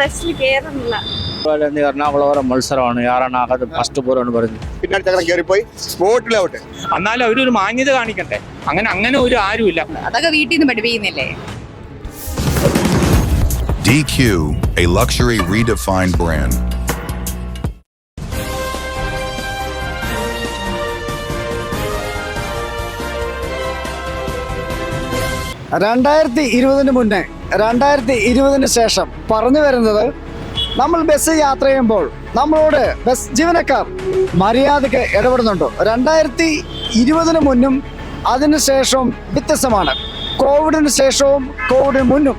ബസ്സിൽ കയറുന്നില്ല ഇന്ന് എറണാകുളം വരെ മത്സരമാണ്. ആരാണ് ഫസ്റ്റ് പോരാണ് പറഞ്ഞു. പിന്നാടി ചക്രം കയറിപ്പോയി സ്പോട്ടിലാവട്ടെ എന്നാലും അവരൊരു മാന്യത കാണിക്കണ്ടേ? അങ്ങനെ അങ്ങനെ ഒരു ആരുമില്ല. അതൊക്കെ വീട്ടിൽ നിന്ന് പഠിപ്പിക്കുന്നില്ലേ DQ, a luxury redefined brand. രണ്ടായിരത്തി ഇരുപതിന് മുന്നേ രണ്ടായിരത്തി ഇരുപതിന് ശേഷം പറഞ്ഞു വരുന്നത് നമ്മൾ ബസ് യാത്ര ചെയ്യുമ്പോൾ നമ്മളോട് ബസ് ജീവനക്കാർ മര്യാദയ്ക്ക് ഇടപെടുന്നുണ്ടോ? രണ്ടായിരത്തി ഇരുപതിന് മുന്നും അതിന് ശേഷവും വ്യത്യസ്തമാണ്. കോവിഡിന് ശേഷവും കോവിഡിന് മുന്നും.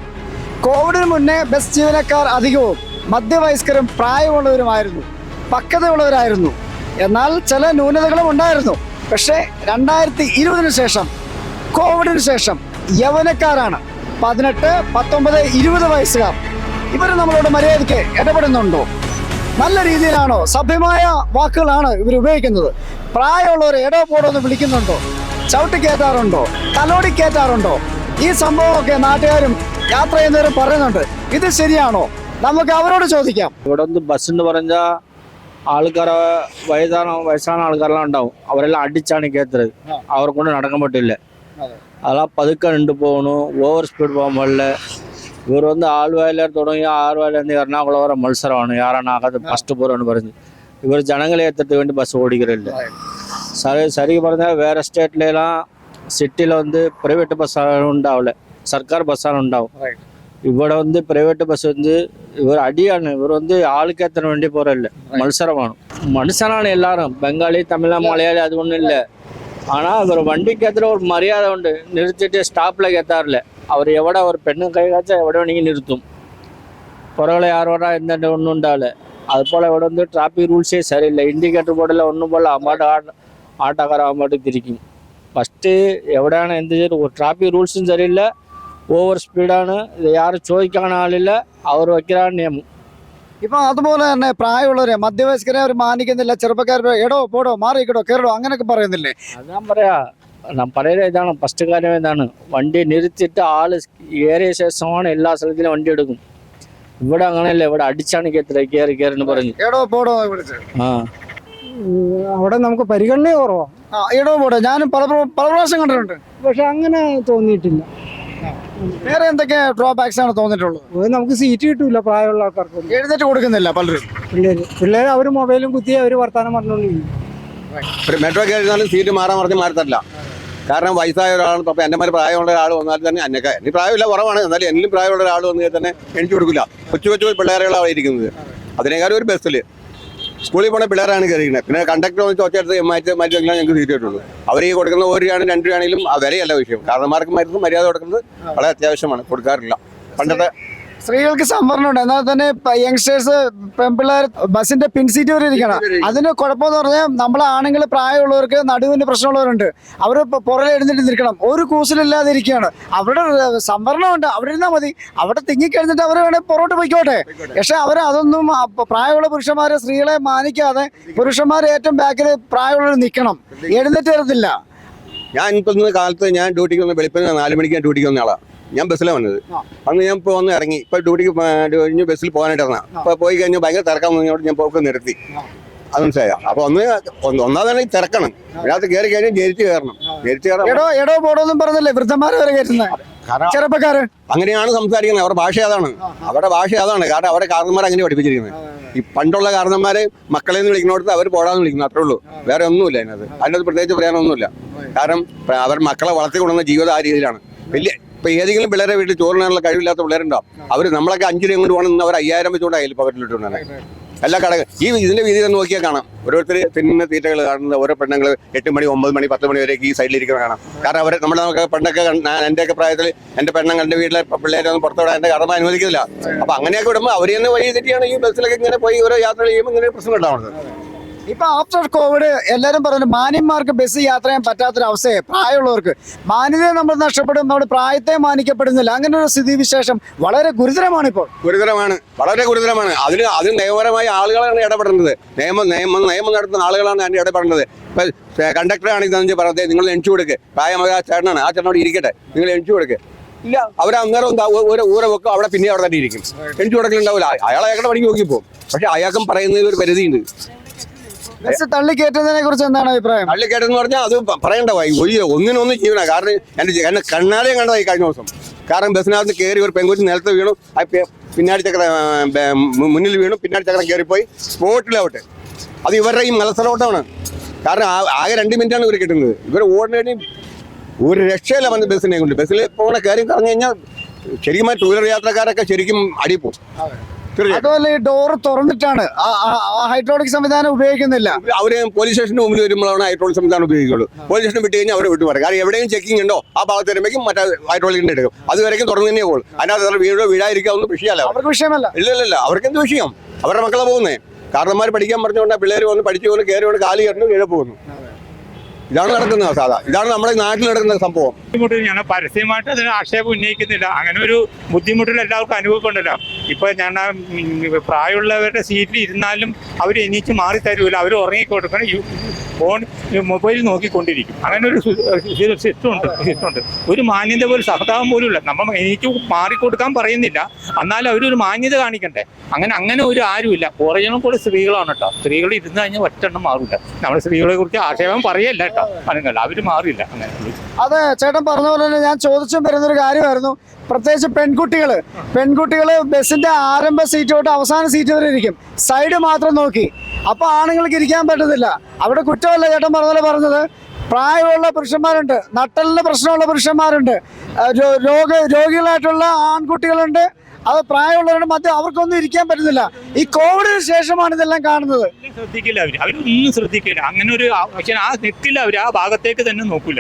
കോവിഡിന് മുന്നേ ബസ് ജീവനക്കാർ അധികവും മധ്യവയസ്കരും പ്രായമുള്ളവരുമായിരുന്നു പക്വതയുള്ളവരായിരുന്നു. എന്നാൽ ചില ന്യൂനതകളും ഉണ്ടായിരുന്നു. പക്ഷേ രണ്ടായിരത്തി ഇരുപതിന് ശേഷം കോവിഡിന് ശേഷം യൗവനക്കാരാണ്. പതിനെട്ട് പത്തൊമ്പത് ഇരുപത് വയസ്സുകാർ. ഇവർ നമ്മളോട് മര്യാദയ്ക്ക് ഇടപെടുന്നുണ്ടോ? നല്ല രീതിയിലാണോ? സഭ്യമായ വാക്കുകളാണ് ഇവർ ഉപയോഗിക്കുന്നത്. പ്രായമുള്ളവരെ ഇടോ പോടോ എന്ന് വിളിക്കുന്നുണ്ടോ? ചവിട്ടി കയറ്റാറുണ്ടോ? തലോടി കയറ്റാറുണ്ടോ? ഈ സംഭവമൊക്കെ നാട്ടുകാരും യാത്ര ചെയ്യുന്നവരും പറയുന്നുണ്ട്. ഇത് ശരിയാണോ? നമുക്ക് അവരോട് ചോദിക്കാം. ഇവിടെ ഒന്ന് ബസ് എന്ന് പറഞ്ഞാൽ ആൾക്കാരെ വയസ്സാണ് വയസ്സാണ് ആൾക്കാരെല്ലാം ഉണ്ടാവും. അവരെല്ലാം അടിച്ചാണ് കയറ്റുന്നത് അവർക്കൊണ്ട് നടക്കാൻ പറ്റില്ല. அதெல்லாம் பதுக்க நின்று போகணும். ஓவர் ஸ்பீட் போக முடியல. இவர் வந்து ஆழ்வாயிலர் தொடங்கி ஆழ்வாயிலேருந்து எர்ணாகுளம் வர மல்சரம் யாரும் ஆகாது ஃபஸ்ட்டு போகிறோன்னு பறிஞ்சு இவர் ஜனங்களை ஏற்றுறதுக்கு வேண்டி பஸ் ஓடிக்கிற இல்லை. சரி சரிக்கு பார்த்தா வேறு ஸ்டேட்லலாம் சிட்டியில் வந்து ப்ரைவேட்டு பஸ் உண்டாகல சர்க்கார் பஸ்ஸான உண்டாகும் இவரை வந்து ப்ரைவேட்டு பஸ் வந்து இவர் அடியானு. இவர் வந்து ஆளுக்கு ஏற்றன வேண்டி போகிற இல்லை மல்சரம் மனுஷனான எல்லாரும். பெங்காலி தமிழா மலையாளி அது ஒன்றும் இல்லை. ஆனால் ஒரு வண்டிக்கு ஏற்றுற ஒரு மரியாதை உண்டு. நிறுத்திட்டு ஸ்டாப்பில் கேத்தாரில்ல அவர் எவ்வளோ ஒரு பெண்ணு கை காய்ச்சா எவ்வளோ நீங்கள் நிறுத்தும். புறவில் யார் வரா எந்த ஒன்றும் உண்டால. அது போல் இவ்வளோ வந்து டிராஃபிக் ரூல்ஸே சரியில்லை. இண்டிகேட்டர் போர்டில் ஒன்றும் போல் அம்மாட்டு ஆட் ஆட்டோக்கார அம்மாட்டு திரிக்கும். ஃபஸ்ட்டு எவடான எந்த ஒரு டிராஃபிக் ரூல்ஸும் சரியில்லை. ஓவர் ஸ்பீடான இதை யாரும் சோதிக்கான ஆள் இல்லை. அவர் வைக்கிறான்னு நியமம். ഇപ്പൊ അതുപോലെ തന്നെ പ്രായമുള്ളവരെ മധ്യവയസ്കരെ അവർ മാനിക്കുന്നില്ല ചെറുപ്പക്കാരെ എടോ പോടോ മാറിയിക്കടോ കയറടോ അങ്ങനെയൊക്കെ പറയുന്നില്ലേ? ഞാൻ പറയാ ഞാൻ പറയുന്നത് ഇതാണ് ഫസ്റ്റ് കാര്യം ഇതാണ്. വണ്ടി നിർത്തിയിട്ട് ആൾ ഏറിയ ശേഷമാണ് എല്ലാ സ്ഥലത്തിലും വണ്ടി എടുക്കും. ഇവിടെ അങ്ങനെയല്ല ഇവിടെ അടിച്ചാണ് കേത്ര കയറി കയറി പറഞ്ഞു. എടോ പോടോ ആ. അവിടെ നമുക്ക് പരിഗണന കുറവാണ് ആ എടോ പോടോ ഞാനും പല പല പ്രാവശ്യം കണ്ടിട്ടുണ്ട്. പക്ഷെ അങ്ങനെ തോന്നിയിട്ടില്ല. വേറെ എന്തൊക്കെ ഡ്രോബാക്സ് ആണ് തോന്നിയിട്ടുള്ളത്? നമുക്ക് സീറ്റ് കിട്ടൂല പ്രായമുള്ള ആൾക്കാർക്ക്. എഴുന്നേറ്റ് കൊടുക്കുന്നില്ല പലരും. പിള്ളേര് പിള്ളേർ അവർ മൊബൈലും കുത്തി അവർ വർത്താനം പറഞ്ഞുകൊണ്ടിരിക്കും മെട്രോ കയറിയാലും സീറ്റ് മാറാൻ പറഞ്ഞ് മാറത്തല്ല കാരണം വയസ്സായ ഒരാൾ ഇപ്പം എന്റെ മാതിരി പ്രായമുള്ള ഒരാൾ വന്നാൽ തന്നെ എന്നൊക്കെ എനിക്ക് പ്രായമില്ല കുറവാണ്. എന്നാലും എന്നിലും പ്രായമുള്ള ഒരാൾ വന്നാൽ തന്നെ എനിക്ക് കൊടുക്കില്ല. കൊച്ചു കൊച്ചു പിള്ളേരുകളാണ് ഇരിക്കുന്നത്. അതിനേക്കാളും ഒരു ബസ്സിൽ സ്കൂളിൽ പോണ പിള്ളേരാണ് കയറിയിരുന്നത് പിന്നെ കണ്ടക്ടർ വന്ന് ചോദിച്ചെടുത്ത് മാറ്റി മാറ്റി വെക്കാൻ ഞങ്ങൾക്ക് സീറ്റ് കിട്ടുള്ളൂ. അവർ ഈ കൊടുക്കുന്ന ഒരു രൂപയാണ് രണ്ട് രൂപയാണെങ്കിലും വിലയല്ല വിഷയം. കാരണന്മാർക്ക് മരുന്ന് മര്യാദ കൊടുക്കുന്നത് വളരെ അത്യാവശ്യമാണ് കൊടുക്കാറില്ല. പണ്ടത്തെ സ്ത്രീകൾക്ക് സംവരണം ഉണ്ട് എന്നാൽ തന്നെ യങ്സ്റ്റേഴ്സ് പെൺപിള്ളേർ ബസ്സിന്റെ പിൻസീറ്റ് വരെ ഇരിക്കണം. അതിന് കുഴപ്പമെന്ന് പറഞ്ഞാൽ നമ്മളെ ആണുങ്ങൾ പ്രായമുള്ളവർക്ക് നടുവിന് പ്രശ്നമുള്ളവരുണ്ട്. അവർ പുറകെ എഴുന്നിട്ട് നിൽക്കണം ഒരു കൂസലില്ലാതെ ഇരിക്കുകയാണ് അവിടെ സംവരണമുണ്ട്. അവിടെ ഇരുന്നാൽ മതി. അവിടെ തിങ്ങിക്കഴിഞ്ഞിട്ട് അവർ വേണേൽ പുറകോട്ട് പോയിക്കോട്ടെ. പക്ഷെ അവർ അതൊന്നും പ്രായമുള്ള പുരുഷന്മാരെ സ്ത്രീകളെ മാനിക്കാതെ പുരുഷന്മാർ ഏറ്റവും ബാക്കിൽ പ്രായമുള്ളവർ നിൽക്കണം എഴുന്നേറ്റ് വരത്തില്ല. ഞാൻ ഇപ്പം കാലത്ത് ഞാൻ ഡ്യൂട്ടിക്ക് വന്ന് വെളുപ്പിന് നാല് മണിക്ക് ഞാൻ ഡ്യൂട്ടിക്ക് വന്ന ആളാണ് ഞാൻ ബസ്സിലാണ് വന്നത്. അന്ന് ഞാൻ ഇപ്പോൾ വന്ന് ഇറങ്ങി. ഇപ്പോൾ ഡ്യൂട്ടിക്ക് കഴിഞ്ഞ് ബസ്സിൽ പോകാനായിട്ട് ഇറങ്ങാം അപ്പോൾ പോയി കഴിഞ്ഞാൽ ഭയങ്കര തിരക്കാൻ വന്നതോട് ഞാൻ പോക്ക് നിർത്തി. അത് മനസ്സിലായോ? അപ്പോൾ ഒന്ന് ഒന്ന് ഒന്നാമതാണ് ഈ തിരക്കണം. അതിനകത്ത് കയറി കഴിഞ്ഞാൽ ജനിച്ച് കയറണം. എടോ എടോ പോടോ എന്നും പറഞ്ഞല്ലേ? വൃദ്ധന്മാരെ വരെ കയറ്റുന്നത് അങ്ങനെയാണ് സംസാരിക്കുന്നത്. അവരുടെ ഭാഷ അതാണ്. അവരുടെ ഭാഷ അതാണ്. കാരണം അവരുടെ കാരണന്മാർ അങ്ങനെ പഠിപ്പിച്ചിരിക്കുന്നത്. ഈ പണ്ടുള്ള കാരണന്മാരെ മക്കളെ നിന്ന് വിളിക്കുന്നിടത്ത് അവർ പോടാന്ന് വിളിക്കുന്നു. അത്രേ ഉള്ളൂ. വേറെ ഒന്നുമില്ല അതിനകത്ത്. അതിനകത്ത് പ്രത്യേകിച്ച് പറയാനൊന്നുമില്ല. കാരണം അവർ മക്കളെ വളർത്തി കൊണ്ടുവന്ന ജീവിതം ആ രീതിയിലാണ്. വലിയ ഇപ്പൊ ഏതെങ്കിലും പിള്ളേരെ വീട്ടിൽ ചോറിനാനുള്ള കഴിവില്ലാത്ത പിള്ളേരുണ്ടാവും അവർ നമ്മളൊക്കെ അഞ്ചു രൂപ കൊണ്ട് പോകണം അവർ അയ്യായിരം വെച്ചുകൊണ്ട് പകരലിട്ടുകൊണ്ടാണ് എല്ലാ കടകൾ ഈ ഇതിന്റെ വീതി ഒന്ന് നോക്കിയാൽ കാണാം. ഓരോരുത്തർ തിന്ന തീറ്റകൾ കാണുന്ന ഓരോ പെണ്ണുങ്ങൾ എട്ട് മണി ഒമ്പത് മണി പത്ത് മണി വരെയൊക്കെ ഈ സൈഡിലിരിക്കുന്ന കാണാം. കാരണം അവർ നമ്മുടെ നമുക്ക് പെണ്ണൊക്കെ എന്റെയൊക്കെ പ്രായത്തിൽ എന്റെ പെണ്ണങ്ങൾ എന്റെ വീട്ടിലെ പിള്ളേരെ ഒന്നും പുറത്തുവിടാൻ എന്റെ കടമ അനുവദിക്കുന്നില്ല. അപ്പൊ അങ്ങനെയൊക്കെ വിടുമ്പോൾ അവർ തന്നെ വഴി തെറ്റിയാണ് ഈ ബസ്സിലൊക്കെ ഇങ്ങനെ പോയി ഓരോ യാത്ര ചെയ്യുമ്പോൾ ഇങ്ങനെ പ്രശ്നം ഉണ്ടാവുന്നത്. ഇപ്പൊ ആഫ്റ്റർ കോവിഡ് എല്ലാരും പറഞ്ഞു മാന്യന്മാർക്ക് ബസ് യാത്ര ചെയ്യാൻ പറ്റാത്തൊരവസ്ഥയെ പ്രായമുള്ളവർക്ക്. മാന്യതയെ നമ്മൾ നഷ്ടപ്പെടും നമ്മുടെ പ്രായത്തെ മാനിക്കപ്പെടുന്നില്ല. അങ്ങനെ ഒരു സ്ഥിതിവിശേഷം വളരെ ഗുരുതരമാണ് ഇപ്പോൾ. ഗുരുതരമാണ്. വളരെ ഗുരുതരമാണ്. അതിന് അതിന് നിയമപരമായി ആളുകളാണ് ഇടപെടുന്നത് നിയമം നിയമം നിയമം നടത്തുന്ന ആളുകളാണ് അതിന് ഇടപെടുന്നത് ഇപ്പൊ കണ്ടക്ടറാണ് ഇതെന്ന് പറഞ്ഞത്. നിങ്ങൾ എണിച്ചു കൊടുക്ക്. പ്രായമായ ആ ചേട്ടനാണ്. ആ ചേട്ടനോട് ഇരിക്കട്ടെ. നിങ്ങൾ എണിച്ചു കൊടുക്ക്. ഇല്ല. അവർ അന്നേരം ഒരു ഊര വെക്കും. അവിടെ പിന്നെ അവിടെ തന്നെ ഇരിക്കും. എണിച്ചു കൊടുക്കലുണ്ടാവില്ല. അയാൾ അയാളുടെ പണിക്ക് നോക്കിപ്പോ പക്ഷെ അയാൾക്കും പറയുന്നതിൽ ഒരു പരിധിയുണ്ട്. തള്ളിക്കയറ്റുന്നതിനെ കുറിച്ച് എന്താണ് അഭിപ്രായം? തള്ളിക്കയറ്റെന്ന് പറഞ്ഞാൽ അത് പറയേണ്ട പറയണ്ട വൈ ഒരു ഒന്നിനൊന്നും ജീവന കാരണം എന്റെ എന്റെ എന്നെ കണ്ണാലെ കണ്ടതായി കഴിഞ്ഞ ദിവസം. കാരണം ബസ്സിനകത്ത് കയറി ഒരു പെൺകുട്ടി നിലത്ത് വീണു. ആ പിന്നാടി ചക്ര മുന്നിൽ വീണു. പിന്നാടി ചക്രം കയറിപ്പോയി സ്പോട്ടിലാവട്ടെ അത് ഇവരുടെ ഈ മത്സരോട്ടമാണ് കാരണം ആകെ രണ്ട് മിനിറ്റാണ് ഇവർ കിട്ടുന്നത്. ഇവർ ഓടിനേടി ഒരു രക്ഷയില്ല വന്ന് ബസ്സിനെ കൊണ്ട്. ബസ്സിൽ പോകുന്ന കാര്യം പറഞ്ഞു കഴിഞ്ഞാൽ ശരിക്കും ടൂ വീലർ യാത്രക്കാരൊക്കെ ശരിക്കും അടിപ്പോ അതുപോലെ ഈ ഡോറ് തുറന്നിട്ടാണ്. ഹൈഡ്രോളിക് സംവിധാനം ഉപയോഗിക്കുന്നില്ല. അവർ പോലീസ് സ്റ്റേഷന് മുമ്പിൽ വരുമ്പോഴാണ് ഹൈഡ്രോളിക് സംവിധാനം ഉപയോഗിക്കുള്ളൂ. പോലീസ് സ്റ്റേഷൻ വിട്ട് കഴിഞ്ഞാൽ അവരെ വിട്ടു പറയും കാരണം എവിടെയും ചെക്കിംഗ് ഉണ്ടോ ആ ഭാഗത്ത് വരുമ്പോഴേക്കും മറ്റേ ഹൈഡ്രോളിക്കിന്റെ എടുക്കും. അതുവരേക്കും തുറന്നു തന്നെ പോകും അതിനകത്ത് വീടോ വീഴാതിരിക്കുക ഒന്നും വിഷയമല്ല അവർക്ക്. വിഷയമല്ല. ഇല്ല ഇല്ല ഇല്ല. അവർക്ക് എന്ത് വിഷയം? അവരുടെ മക്കളെ പോകുന്നേ. കാരണന്മാർ പഠിക്കാൻ പറഞ്ഞുകൊണ്ട് പിള്ളേർ വന്ന് പഠിച്ചു പോകുന്നു കയറി കൊണ്ട് കാലി കയറുന്നു കീഴെ പോകുന്നു. ഇതാണ് നടക്കുന്നത് സാധാ. ഇതാണ് നമ്മുടെ നാട്ടിൽ നടക്കുന്ന സംഭവം. ബുദ്ധിമുട്ട് ഞാൻ പരസ്യമായിട്ട് അതിന് ആക്ഷേപം ഉന്നയിക്കുന്നില്ല. അങ്ങനെ ഒരു ബുദ്ധിമുട്ടിൽ എല്ലാവർക്കും അനുഭവപ്പെടുന്നില്ല ഇപ്പൊ ഞാൻ പ്രായമുള്ളവരുടെ സീറ്റിൽ ഇരുന്നാലും അവർ എണീച്ച് മാറി തരൂല അവർ ഉറങ്ങിക്കൊടുക്കണം ഫോൺ മൊബൈൽ നോക്കിക്കൊണ്ടിരിക്കും. അങ്ങനെ ഒരു സിസ്റ്റം ഉണ്ട് സിസ്റ്റം ഉണ്ട്. ഒരു മാന്യത പോലും സഹതാപം പോലും ഇല്ല. നമ്മൾ എനിക്ക് മാറിക്കൊടുക്കാൻ പറയുന്നില്ല. എന്നാലും അവരൊരു മാന്യത കാണിക്കണ്ടേ? അങ്ങനെ അങ്ങനെ ഒരു ആരുമില്ല. ഒറിജിനൽ കൂടെ സ്ത്രീകളാണ് കേട്ടോ. സ്ത്രീകൾ ഇരുന്ന് കഴിഞ്ഞാൽ ഒറ്റെണ്ണം മാറില്ല നമ്മൾ സ്ത്രീകളെ കുറിച്ച് ആക്ഷേപം പറയല്ല കേട്ടോ. അല്ലെങ്കിൽ അവർ മാറില്ല. അങ്ങനെ. അത് ചേട്ടൻ പറഞ്ഞ പോലെ തന്നെ ഞാൻ ചോദിച്ചും വരുന്നൊരു കാര്യമായിരുന്നു. പ്രത്യേകിച്ച് പെൺകുട്ടികൾ പെൺകുട്ടികൾ ബസ്സിന്റെ ആരംഭ സീറ്റ് തൊട്ട് അവസാന സീറ്റ് വരെ ഇരിക്കും. സൈഡ് മാത്രം നോക്കി. അപ്പൊ ആണുങ്ങൾക്ക് ഇരിക്കാൻ പറ്റത്തില്ല. അവിടെ കുറ്റമല്ല ചേട്ടൻ പറഞ്ഞ പോലെ പറഞ്ഞത്. പ്രായമുള്ള പുരുഷന്മാരുണ്ട് നട്ടലിന് പ്രശ്നമുള്ള പുരുഷന്മാരുണ്ട്. രോഗ രോഗികളായിട്ടുള്ള ആൺകുട്ടികളുണ്ട് അത് പ്രായമുള്ളവരുടെ മധ്യ അവർക്കൊന്നും ഇരിക്കാൻ പറ്റുന്നില്ല. ഈ കോവിഡിന് ശേഷമാണ് ഇതെല്ലാം കാണുന്നത്. ശ്രദ്ധിക്കില്ല അവർ. അവരൊന്നും ശ്രദ്ധിക്കില്ല. അങ്ങനെ ഒരു പക്ഷെ ആ നിൽക്കില്ല അവർ ആ ഭാഗത്തേക്ക് തന്നെ നോക്കൂല.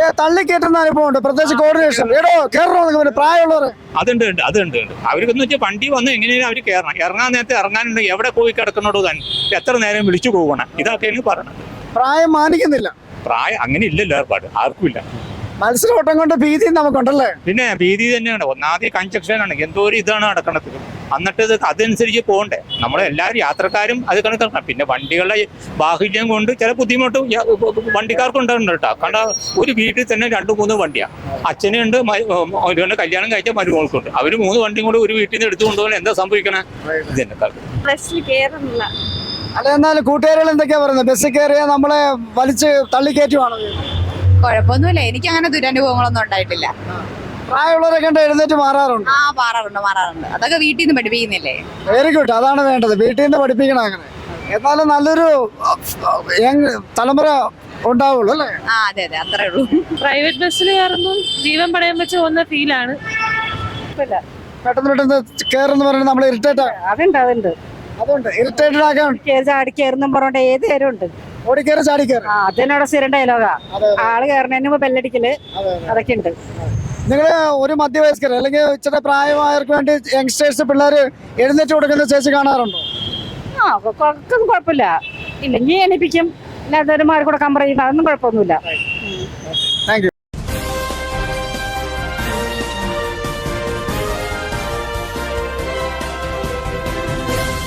ഏ തള്ളിക്കേറ്റുന്ന അനുഭവമുണ്ട് പ്രത്യേകിച്ച് കോർഡിനേഷൻ എടോ കയറണോ പ്രായമുള്ളവർ അതുണ്ട് ഉണ്ട് അതുണ്ട് ഉണ്ട്. അവർക്കെന്ന് വെച്ചാൽ വണ്ടി വന്ന് എങ്ങനെയാണ് അവർ കയറണം ഇറങ്ങാൻ നേരത്തെ ഇറങ്ങാനുണ്ട് എവിടെ പോയി കിടക്കണോടോ താൻ എത്ര നേരം വിളിച്ചു പോകണം. ഇതൊക്കെയാണ് പറയണം പ്രായം മാനിക്കുന്നില്ല. പ്രായം അങ്ങനെ ഇല്ലല്ലോ ഏർപ്പാട്. ആർക്കും ഇല്ല. മത്സരോട്ടം കൊണ്ട് ഭീതി നമുക്കുണ്ടല്ലേ? പിന്നെ ഭീതി തന്നെയാണ്. ഒന്നാമത് കൺജക്ഷനാണ് എന്തോ ഒരു ഇതാണ് നടക്കുന്നത് എന്നിട്ട് ഇത് അതനുസരിച്ച് പോകണ്ടേ. നമ്മളെല്ലാവരും യാത്രക്കാരും അത് കണക്കാക്കണം പിന്നെ വണ്ടികളുടെ ബാഹുല്യം കൊണ്ട് ചില ബുദ്ധിമുട്ട് വണ്ടിക്കാർക്ക് ഉണ്ടാകുന്നുണ്ടോ കേട്ടോ. കാരണം ഒരു വീട്ടിൽ തന്നെ രണ്ട് മൂന്ന് വണ്ടിയാണ് അച്ഛനുണ്ട് ഒരുവന്റെ കല്യാണം കഴിച്ച മരുമകൾക്കുണ്ട് അവർ മൂന്ന് വണ്ടിയും കൂടെ ഒരു വീട്ടിൽ നിന്ന് എടുത്തു കൊണ്ടുപോകാൻ എന്താ സംഭവിക്കണേ? കയറുന്നില്ല അല്ല എന്നാലും കൂട്ടുകാരികൾ എന്തൊക്കെയാ പറയുന്നത്? ബസ്സിൽ കയറിയാൽ നമ്മളെ വലിച്ച് തള്ളിക്കയറ്റുവാണ് കുഴപ്പമൊന്നുമില്ല. എനിക്ക് അങ്ങനെ ദുരനുഭവങ്ങളൊന്നും ഉണ്ടായിട്ടില്ല. പ്രായമുള്ളവരൊക്കെ കണ്ട് എഴുന്നേറ്റ് മാറാറുണ്ട്. ആ മാറാറുണ്ട് മാറാറുണ്ട്. അതൊക്കെ വീട്ടിൽ നിന്ന് പഠിപ്പിക്കുന്നില്ലേ? വെരി ഗുഡ് അതാണ് വേണ്ടത്. വീട്ടിൽ നിന്ന് പഠിപ്പിക്കണം അങ്ങനെ. എന്നാലും നല്ലൊരു തലമുറ ഉണ്ടാവുള്ളൂ അല്ലേ? ആ അതെ അതെ. അത്രേ ഉള്ളൂ. പ്രൈവറ്റ് ബസ്സിൽ കയറുമ്പോൾ ജീവൻ പടയം വെച്ച് പോകുന്ന ഫീലാണ്. പെട്ടെന്ന് പെട്ടെന്ന് കയറുന്ന പറയുന്നത് നമ്മൾ ഇറിറ്റേറ്റ് അതുണ്ട് അതുണ്ട്. അതുണ്ട്. ഇറിറ്റേറ്റഡ് ആക്കാൻ കയറി ചാടി കയറുന്നും പറഞ്ഞോണ്ട് ഏത് നേരം ഉണ്ട്. ഓടിക്കയറി ചാടിക്കയറി ആ അതിനോട് സ്ഥിരം ഡയലോഗാ ആൾ കയറുന്നതിന് മുമ്പ് ബെല്ലടിക്കൽ അതൊക്കെ ഉണ്ട്. നിങ്ങൾ ഒരു മധ്യവയസ്കർ അല്ലെങ്കിൽ ഇച്ചിരി പ്രായമായവർക്ക് വേണ്ടി യങ്സ്റ്റേഴ്സ് പിള്ളേർ എഴുന്നേറ്റ് കൊടുക്കുന്ന ചേച്ചി കാണാറുണ്ടോ? ആ കുഴപ്പമില്ല. ഇല്ലെങ്കിൽ എണിപ്പിക്കും. ഇല്ലാത്തവര് മാറി കൊടുക്കാൻ പറയും അതൊന്നും കുഴപ്പമൊന്നുമില്ല.